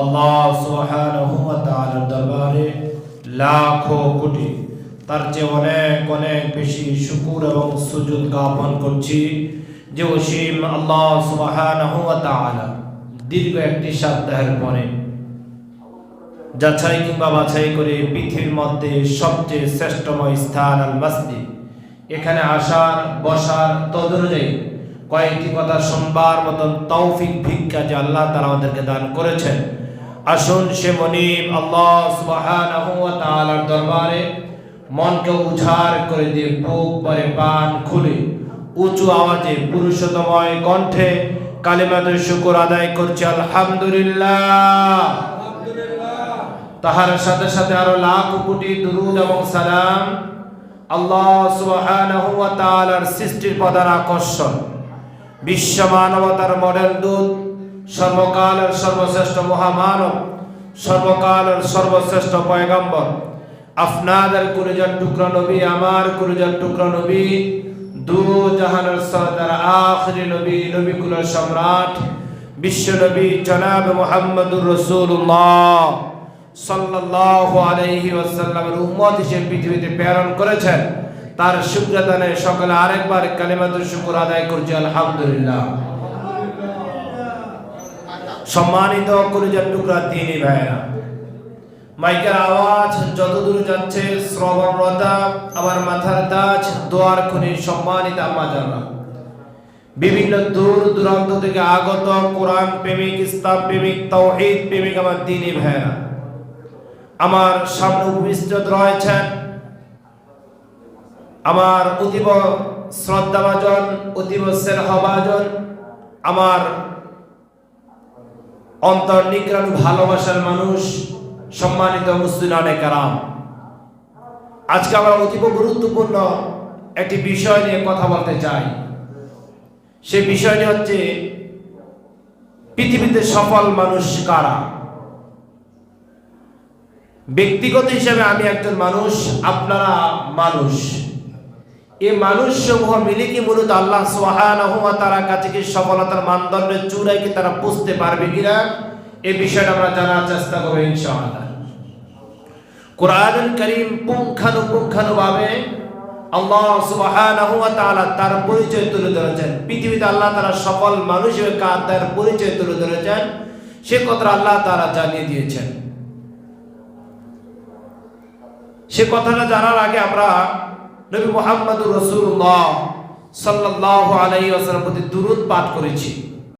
আল্লাহ সুবহানাহু ওয়া তাআলার দরবারে লাখো কোটি, তার চেয়ে অনেক অনেক বেশি শুকুর এবং সুজুদ জ্ঞাপন করছি যে অসীম আল্লাহ সুবহানাহু ওয়া তাআলা দীর্ঘ একটি সপ্তাহের পরে যাচাই কিংবা বাছাই করে পৃথিবীর মধ্যে সবচেয়ে শ্রেষ্ঠময় স্থান আল মসজিদ। এখানে আসার, বসার তদনুযায়ী কয়েকটি কথা শুনবার মতন তৌফিক ভিক্ষা যে আল্লাহ তারা আমাদেরকে দান করেছেন। আসুন সে মনিব আল্লাহ তাআলার দরবারে মনকে উজাড় করে দিয়ে বুক পরে পান খুলে উঁচু আওয়াজে পুরুষতময় কণ্ঠে কালিমাতুর শুকর আদায় করছি, আলহামদুলিল্লাহ। তাহার সাথে সাথে আরও লাখ কোটি দুরুদ এবং সালাম আল্লাহ সুবহানাহু সৃষ্টির প্রধান আকর্ষণ বিশ্ব মানবতার মডেল দূত সর্বকালের সর্বশ্রেষ্ঠ মহামানব, সর্বকালের সর্বশ্রেষ্ঠ পয়গম্বর, আপনাদের কুরজার টুকরা নবী, আমার কুরজার টুকরা নবী দু জাহানের সরদার, আখরি নবী নবী সম্রাট, বিশ্ব নবী জনাব মোহাম্মদুর রসুল্লাহ সাল্লাল্লাহু আলাইহি ওয়াসাল্লামের উম্মত হিসেবে পৃথিবীতে প্রেরণ করেছেন। তার শুক্রদানে সকলে আরেকবার কালিমাতুর শুকর আদায় করছি, আলহামদুলিল্লাহ। সম্মানিত করে কলিজার টুকরা তিনি ভাইরা মাইকের আওয়াজ যত দূর যাচ্ছে শ্রবণরতা আমার মাথার তাজ দোয়ার খুনি সম্মানিত আম্মা বিভিন্ন দূর দূরান্ত থেকে আগত কোরআন প্রেমিক, ইসলাম প্রেমিক তৌহিদ প্রেমিক আমার দিনী ভাইরা আমার সামনে উপস্থিত রয়েছেন আমার অতীব শ্রদ্ধাভাজন, অতীব স্নেহভাজন, আমার অন্তর নিগ্রাণ ভালোবাসার মানুষ, সম্মানিত মুসলিম কারাম। আজকে আমরা অতীব গুরুত্বপূর্ণ একটি বিষয় নিয়ে কথা বলতে চাই। সে বিষয়টি হচ্ছে, পৃথিবীতে সফল মানুষ কারা? ব্যক্তিগত হিসেবে আমি একজন মানুষ, আপনারা মানুষ। এই মানুষ সমূহ মিলে কি মূলত আল্লাহ ওয়া তাআলার কাছে কি সফলতার মানদণ্ডের চূড়ায় কি তারা বুঝতে পারবে কিনা? এই বিষয়টা আমরা জানার চেষ্টা করব ইনশাআল্লাহ। কোরআনুল কারীম পুঙ্খানুপুঙ্খানুভাবে আল্লাহ তার পরিচয় তুলে ধরেছেন। পৃথিবীতে আল্লাহ তাআলা সফল মানুষ কার তার পরিচয় তুলে ধরেছেন? সে কথা আল্লাহ তাআলা জানিয়ে দিয়েছেন। সে কথাটা জানার আগে আমরা নবী মোহাম্মদুর রসুল্লাহ সাল্লাহ আলাই আসালাম প্রতি দুরুদ পাঠ করেছি।